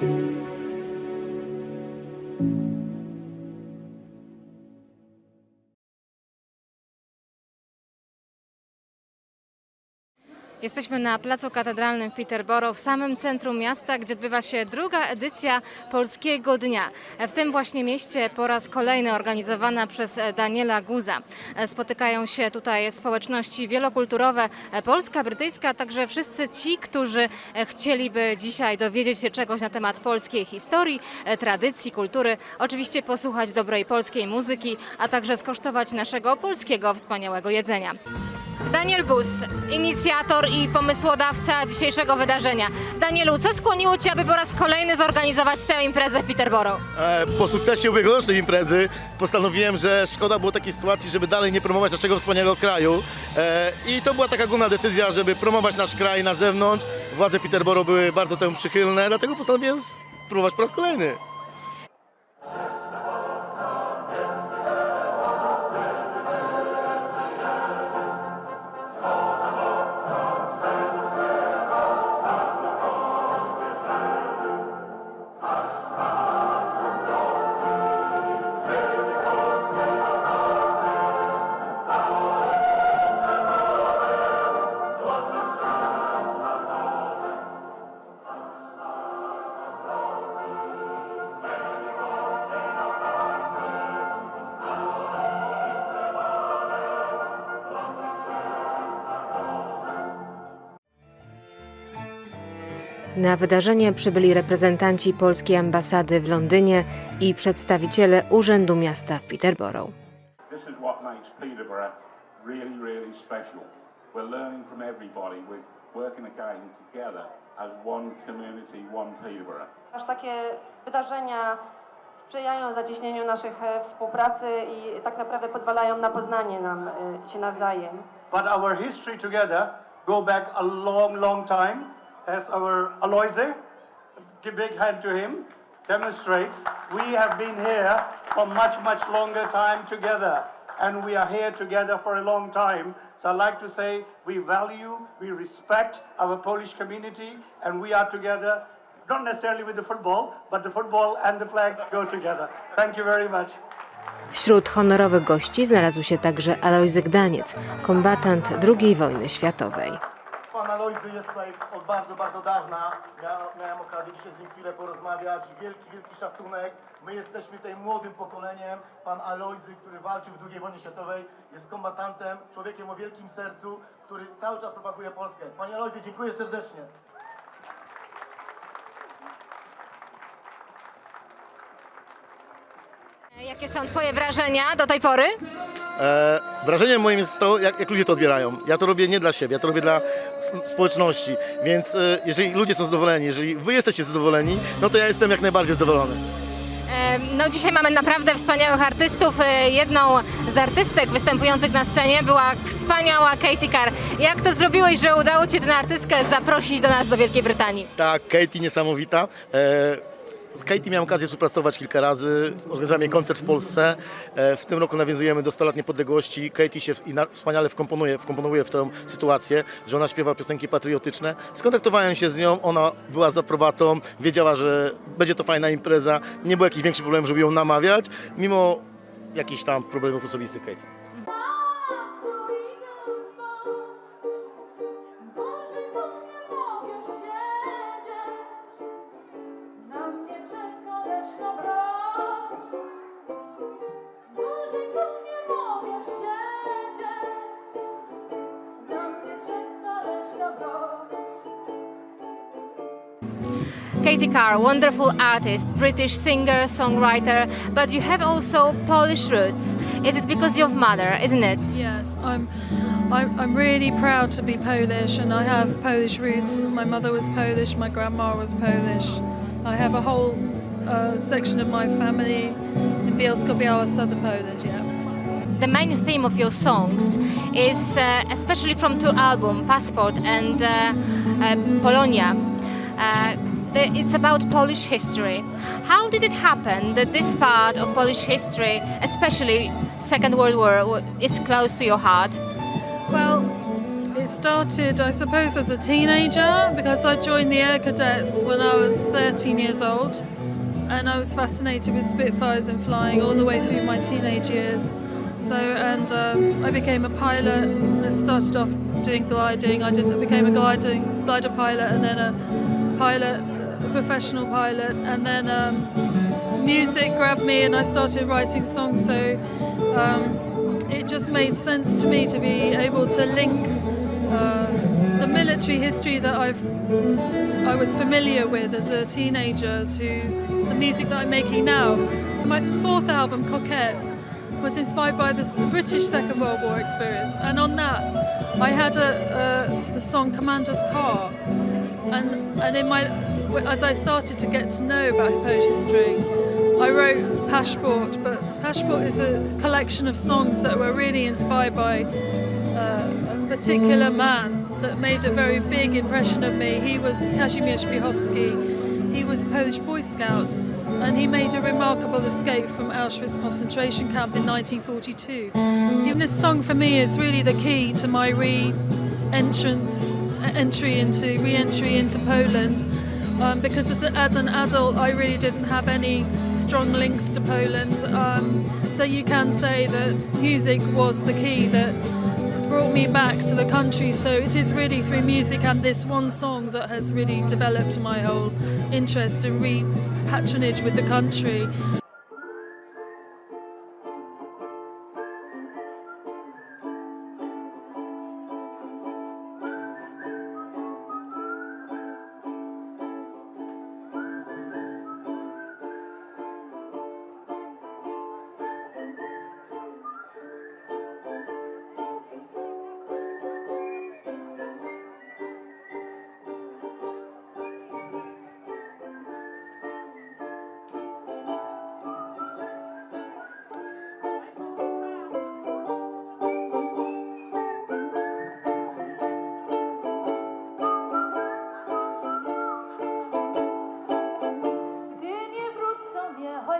Thank you. Jesteśmy na Placu Katedralnym w Peterborough, w samym centrum miasta, gdzie odbywa się druga edycja Polskiego Dnia. W tym właśnie mieście po raz kolejny organizowana przez Daniela Guza. Spotykają się tutaj społeczności wielokulturowe, polska, brytyjska, a także wszyscy ci, którzy chcieliby dzisiaj dowiedzieć się czegoś na temat polskiej historii, tradycji, kultury, oczywiście posłuchać dobrej polskiej muzyki, a także skosztować naszego polskiego wspaniałego jedzenia. Daniel Gus, inicjator i pomysłodawca dzisiejszego wydarzenia. Danielu, co skłoniło Cię, aby po raz kolejny zorganizować tę imprezę w Peterborough? E, Po sukcesie ubiegłorocznej imprezy postanowiłem, że szkoda było takiej sytuacji, żeby dalej nie promować naszego wspaniałego kraju. E, I to była taka główna decyzja, żeby promować nasz kraj na zewnątrz. Władze Peterborough były bardzo temu przychylne, dlatego postanowiłem spróbować po raz kolejny. Na wydarzenie przybyli reprezentanci polskiej ambasady w Londynie i przedstawiciele Urzędu Miasta w Peterborough. Aż takie wydarzenia sprzyjają zacieśnieniu naszych e, współpracy i tak naprawdę pozwalają na poznanie nam e, się nawzajem. But our history together go back a long, long time. As our Aloise, give big hand to him, demonstrates, we have been here for much, much longer time together. And we are here together for a long time. So I'd like to say we value, we respect our Polish community, and we are together, not necessarily with the football, but the football and the flags go together. Thank you very much. Wśród honorowych gości znalazł się także Alojzy Gdaniec, kombatant II wojny światowej. Pan Alojzy jest tutaj od bardzo, bardzo dawna. Mia, miałem okazję dzisiaj z nim chwilę porozmawiać. Wielki, wielki szacunek. My jesteśmy tutaj młodym pokoleniem. Pan Alojzy, który walczył w II wojnie światowej, jest kombatantem, człowiekiem o wielkim sercu, który cały czas propaguje Polskę. Panie Alojzy, dziękuję serdecznie. Jakie są Twoje wrażenia do tej pory? E, wrażeniem moim jest to, jak, jak ludzie to odbierają. Ja to robię nie dla siebie, ja to robię dla społeczności. Więc e, jeżeli ludzie są zadowoleni, jeżeli wy jesteście zadowoleni, no to ja jestem jak najbardziej zadowolony. No dzisiaj mamy naprawdę wspaniałych artystów. E, Jedną z artystek występujących na scenie była wspaniała Katie Carr. Jak to zrobiłeś, że udało Ci tę artystkę zaprosić do nas do Wielkiej Brytanii? Tak, Katie niesamowita. E, z Katie miałem okazję współpracować kilka razy. Organizowałem jej koncert w Polsce. E, w tym roku nawiązujemy do 100 lat niepodległości. Katie się wspaniale wkomponuje, wkomponuje w tę sytuację, że ona śpiewa piosenki patriotyczne. Skontaktowałem się z nią, ona była za aprobatą, wiedziała, że będzie to fajna impreza. Nie było jakichś większych problemów, żeby ją namawiać, mimo jakichś tam problemów osobistych Katie. Katie Carr, wonderful artist, British singer, songwriter, but you have also Polish roots. Is it because of mother, isn't it? Yes, I'm, I'm. I'm really proud to be Polish, and I have Polish roots. My mother was Polish. My grandma was Polish. I have a whole uh, section of my family in Bielsko-Biała, southern Poland. Yeah. The main theme of your songs is, uh, especially from two albums, Passport and uh, uh, Polonia. It's about Polish history. How did it happen that this part of Polish history, especially Second World War, is close to your heart? Well, it started, I suppose, as a teenager because I joined the Air Cadets when I was 13 years old. And I was fascinated with Spitfires and flying all the way through my teenage years. So, and um, I became a pilot. I started off doing gliding. I did became a gliding glider pilot, and then a pilot, professional pilot, and then um, music grabbed me, and I started writing songs. So um, it just made sense to me to be able to link uh, the military history that I've I was familiar with as a teenager to the music that I'm making now. My fourth album, Coquette, was inspired by the British Second World War experience, and on that, I had a, a the song "Commander's Car," and and in my as I started to get to know about Polish history, I wrote Pashport. But Pashport is a collection of songs that were really inspired by uh, a particular man that made a very big impression on me. He was Kazimierz Bichowski. He was a Polish Boy Scout and he made a remarkable escape from Auschwitz concentration camp in 1942. And this song for me is really the key to my re-entrance, entry into re-entry into Poland. Um, because as, as an adult, I really didn't have any strong links to Poland. Um, so you can say that music was the key that brought me back to the country. So it is really through music and this one song that has really developed my whole interest and re patronage with the country.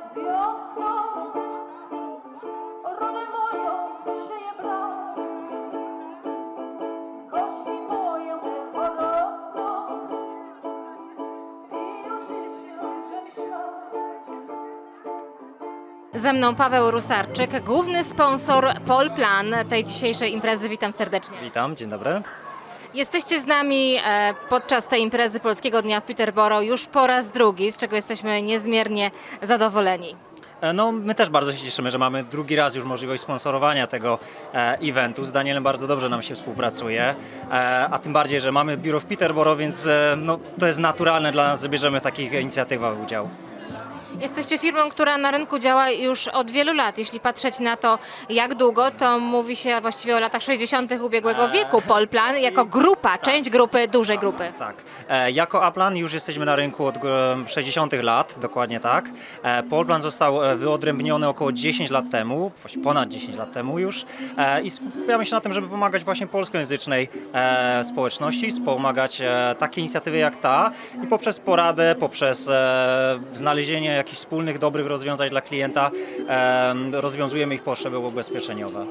Choć wiosną, rodem moją szyję brak. Kości moje porosną i już szlak. Ze mną Paweł Rusarczyk, główny sponsor Polplan tej dzisiejszej imprezy. Witam serdecznie. Witam, dzień dobry. Jesteście z nami e, podczas tej imprezy Polskiego Dnia w Peterborough już po raz drugi, z czego jesteśmy niezmiernie zadowoleni. E, No, my też bardzo się cieszymy, że mamy drugi raz już możliwość sponsorowania tego e, eventu. Z Danielem bardzo dobrze nam się współpracuje, a tym bardziej, że mamy biuro w Peterborough, więc no, to jest naturalne dla nas, że bierzemy w takich inicjatywach udział. Jesteście firmą, która na rynku działa już od wielu lat. Jeśli patrzeć na to, jak długo, to mówi się właściwie o latach 60. ubiegłego Eee. wieku. Polplan jako grupa, część grupy, dużej grupy. Tak. E, Jako Aplan już jesteśmy na rynku od e, 60 lat, dokładnie tak. E, Polplan został e, wyodrębniony około 10 lat temu, właściwie ponad 10 lat temu już e, i skupiamy się na tym, żeby pomagać właśnie polskojęzycznej e, społeczności, wspomagać e, takie inicjatywy jak ta i poprzez poradę, poprzez e, znalezienie jakichś wspólnych, dobrych rozwiązań dla klienta e, rozwiązujemy ich potrzeby ubezpieczeniowe.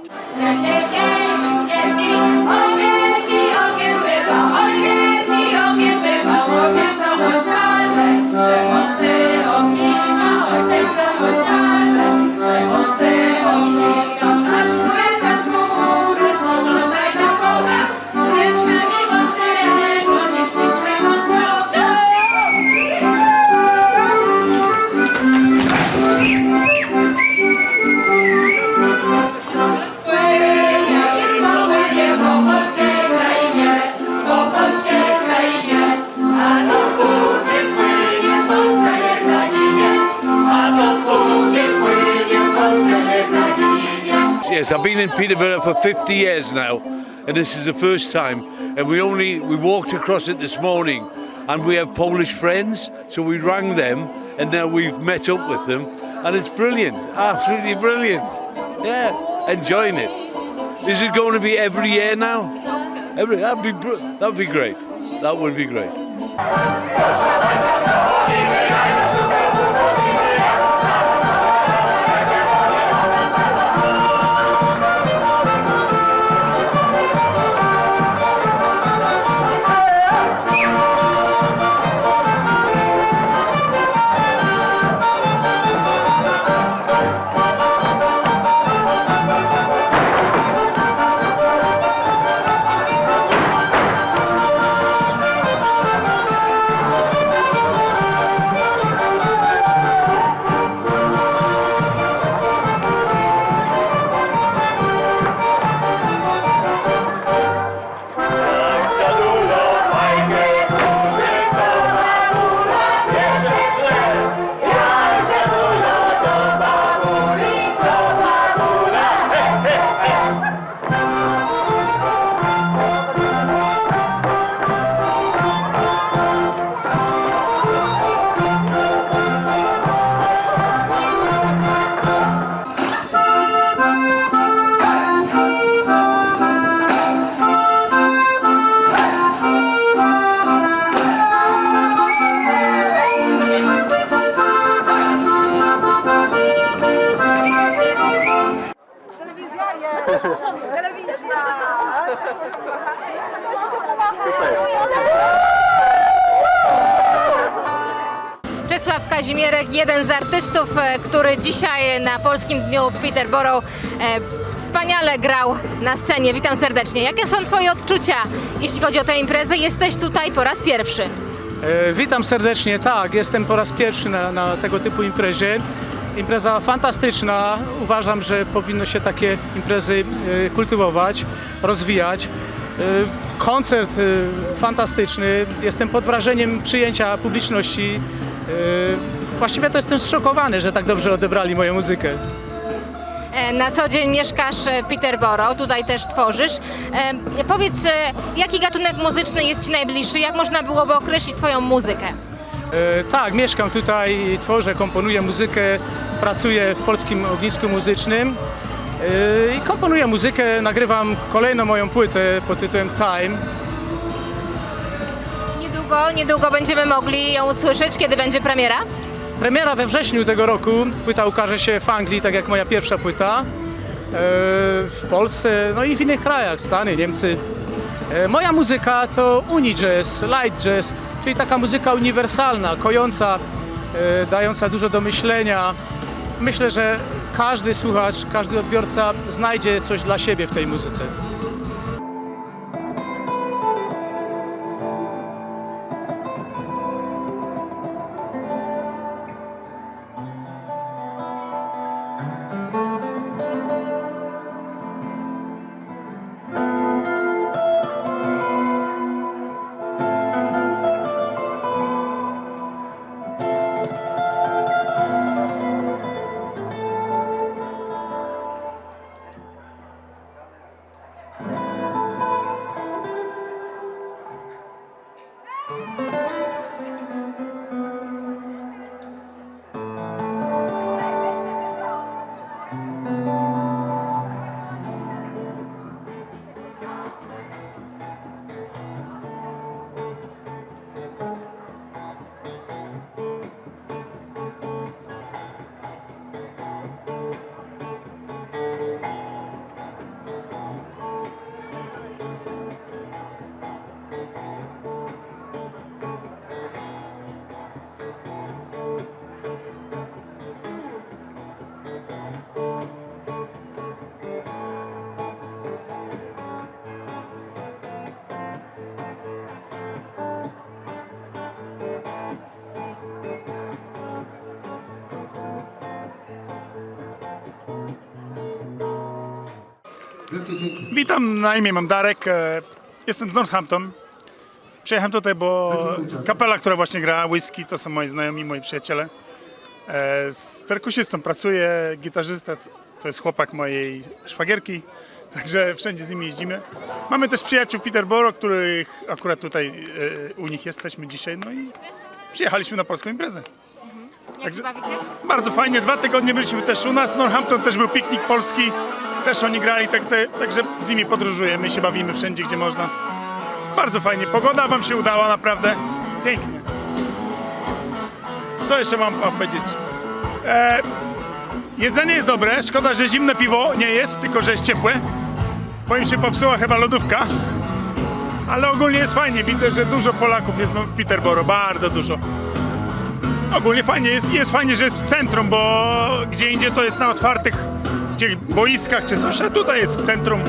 Yes, I've been in Peterborough for 50 years now, and this is the first time. And we only we walked across it this morning, and we have Polish friends, so we rang them, and now we've met up with them, and it's brilliant, absolutely brilliant. Yeah, enjoying it. Is it going to be every year now? Every that'd be that'd be great. That would be great. Wiesław Kazimierek, jeden z artystów, e, który dzisiaj na Polskim Dniu Peterborough e, wspaniale grał na scenie. Witam serdecznie. Jakie są Twoje odczucia, jeśli chodzi o tę imprezę? Jesteś tutaj po raz pierwszy. E, Witam serdecznie. Tak, jestem po raz pierwszy na, na tego typu imprezie. Impreza fantastyczna. Uważam, że powinno się takie imprezy e, kultywować, rozwijać. E, Koncert fantastyczny. Jestem pod wrażeniem przyjęcia publiczności. E, Właściwie to jestem zszokowany, że tak dobrze odebrali moją muzykę. E, Na co dzień mieszkasz w Peterborough, tutaj też tworzysz. E, Powiedz, e, jaki gatunek muzyczny jest Ci najbliższy? Jak można byłoby określić Twoją muzykę? E, Tak, mieszkam tutaj, tworzę, komponuję muzykę, pracuję w Polskim Ognisku Muzycznym e, i komponuję muzykę, nagrywam kolejną moją płytę pod tytułem Time. Niedługo, niedługo będziemy mogli ją usłyszeć, kiedy będzie premiera? Premiera we wrześniu tego roku, płyta ukaże się w Anglii, tak jak moja pierwsza płyta, e, w Polsce, no i w innych krajach, Stany, Niemcy. E, Moja muzyka to uni jazz, light jazz, czyli taka muzyka uniwersalna, kojąca, e, dająca dużo do myślenia. Myślę, że każdy słuchacz, każdy odbiorca znajdzie coś dla siebie w tej muzyce. Witam, na imię mam Darek, e, jestem z Northampton. Przyjechałem tutaj, bo kapela, która właśnie gra whisky, to są moi znajomi, moi przyjaciele. E, Z perkusistą pracuję, gitarzysta to jest chłopak mojej szwagierki, także wszędzie z nimi jeździmy. Mamy też przyjaciół w Peterborough, których akurat tutaj e, u nich jesteśmy dzisiaj, no i przyjechaliśmy na polską imprezę. Jak Także- się bawicie? Bardzo fajnie, dwa tygodnie byliśmy też u nas. Northampton też był piknik polski, też oni grali, tak te, także z nimi podróżujemy, się bawimy wszędzie, gdzie można. Bardzo fajnie, pogoda wam się udała naprawdę, pięknie. Co jeszcze mam powiedzieć? E, jedzenie jest dobre, szkoda, że zimne piwo nie jest, tylko że jest ciepłe, bo im się popsuła chyba lodówka. Ale ogólnie jest fajnie, widzę, że dużo Polaków jest w Peterborough, bardzo dużo. Ogólnie fajnie jest, jest fajnie, że jest w centrum, bo gdzie indziej to jest na otwartych gdzie boiskach czy coś, a tutaj jest w centrum.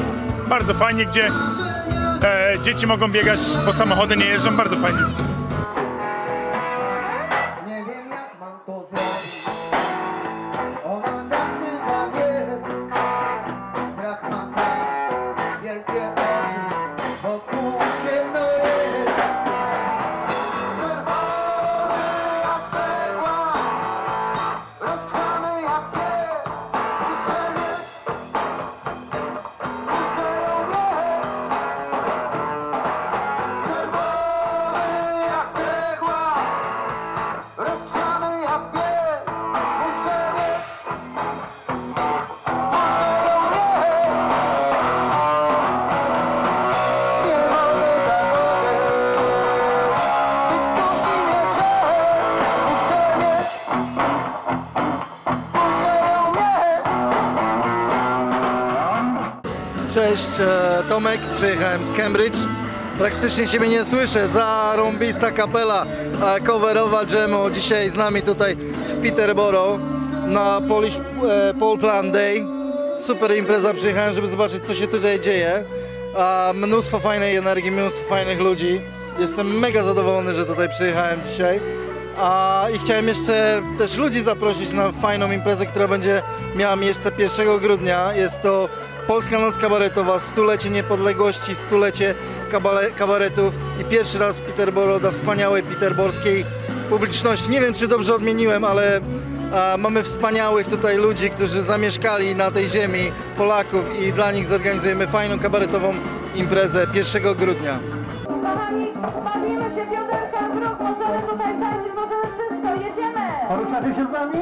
Bardzo fajnie, gdzie e, dzieci mogą biegać, bo samochody nie jeżdżą, bardzo fajnie. Cześć, e, Tomek, przyjechałem z Cambridge. Praktycznie siebie nie słyszę, zarąbista kapela. e, coverowa dżemu dzisiaj z nami tutaj w Peterborough na Polish Pole Plan Day. Super impreza, przyjechałem, żeby zobaczyć co się tutaj dzieje. Mnóstwo fajnej energii, mnóstwo fajnych ludzi. Jestem mega zadowolony, że tutaj przyjechałem dzisiaj. A, I chciałem jeszcze też ludzi zaprosić na fajną imprezę, która będzie miała miejsce 1 grudnia. Jest to Polska Noc Kabaretowa, stulecie niepodległości, stulecie kabale, kabaretów i pierwszy raz w Peterborough dla wspaniałej peterborskiej publiczności. Nie wiem, czy dobrze odmieniłem, ale a, mamy wspaniałych tutaj ludzi, którzy zamieszkali na tej ziemi, Polaków i dla nich zorganizujemy fajną kabaretową imprezę 1 grudnia. Kochani, bawimy się w ruch, możemy tutaj tańczyć, możemy wszystko, jedziemy! Poruszacie się z nami?